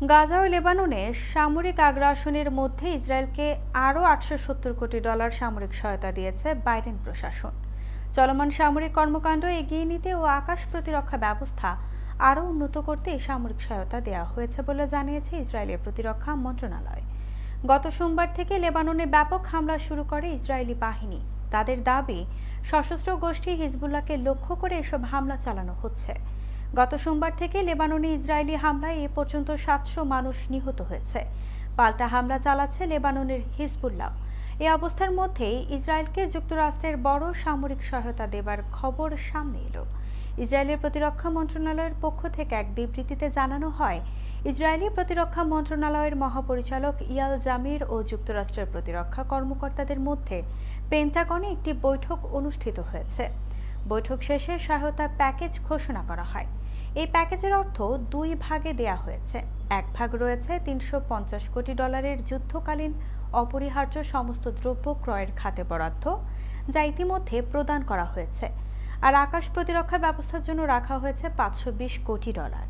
গাজা ও লেবাননে সামরিক আগ্রাসনের মধ্যে ইসরায়েলকে আরও আটশো সত্তর কোটি ডলার সামরিক সহায়তা দিয়েছে বাইডেন প্রশাসন। চলমান সামরিক কর্মকাণ্ড এগিয়ে নিতে ও আকাশ প্রতিরক্ষা ব্যবস্থা আরও উন্নত করতে সামরিক সহায়তা দেওয়া হয়েছে বলে জানিয়েছে ইসরায়েলের প্রতিরক্ষা মন্ত্রণালয়। গত সোমবার থেকে লেবাননে ব্যাপক হামলা শুরু করে ইসরায়েলি বাহিনী। তাদের দাবি, সশস্ত্র গোষ্ঠী হিজবুল্লাহকে লক্ষ্য করে এসব হামলা চালানো হচ্ছে। গত সোমবার থেকে লেবাননে ইসরায়েলি হামলায় এ পর্যন্ত সাতশো মানুষ নিহত হয়েছে। পাল্টা হামলা চালাচ্ছে লেবাননের হিজবুল্লাহ। এ অবস্থার মধ্যেই ইসরায়েলকে যুক্তরাষ্ট্রের বড় সামরিক সহায়তা দেবার খবর সামনে এলো। ইসরায়েলের প্রতিরক্ষা মন্ত্রণালয়ের পক্ষ থেকে এক বিবৃতিতে জানানো হয়, ইসরায়েলি প্রতিরক্ষা মন্ত্রণালয়ের মহাপরিচালক ইয়াল জামির ও যুক্তরাষ্ট্রের প্রতিরক্ষা কর্মকর্তাদের মধ্যে পেন্টাগনে একটি বৈঠক অনুষ্ঠিত হয়েছে। বৈঠক শেষে সহায়তা প্যাকেজ ঘোষণা করা হয়। এই প্যাকেজের অর্থ দুই ভাগে দেয়া হয়েছে। এক ভাগ রয়েছে তিনশো পঞ্চাশ কোটি ডলারের যুদ্ধকালীন অপরিহার্য সমস্ত দ্রব্য ক্রয়ের খাতে বরাদ্দ, যা ইতিমধ্যে প্রদান করা হয়েছে। আর আকাশ প্রতিরক্ষা ব্যবস্থার জন্য রাখা হয়েছে পাঁচশো বিশ কোটি ডলার।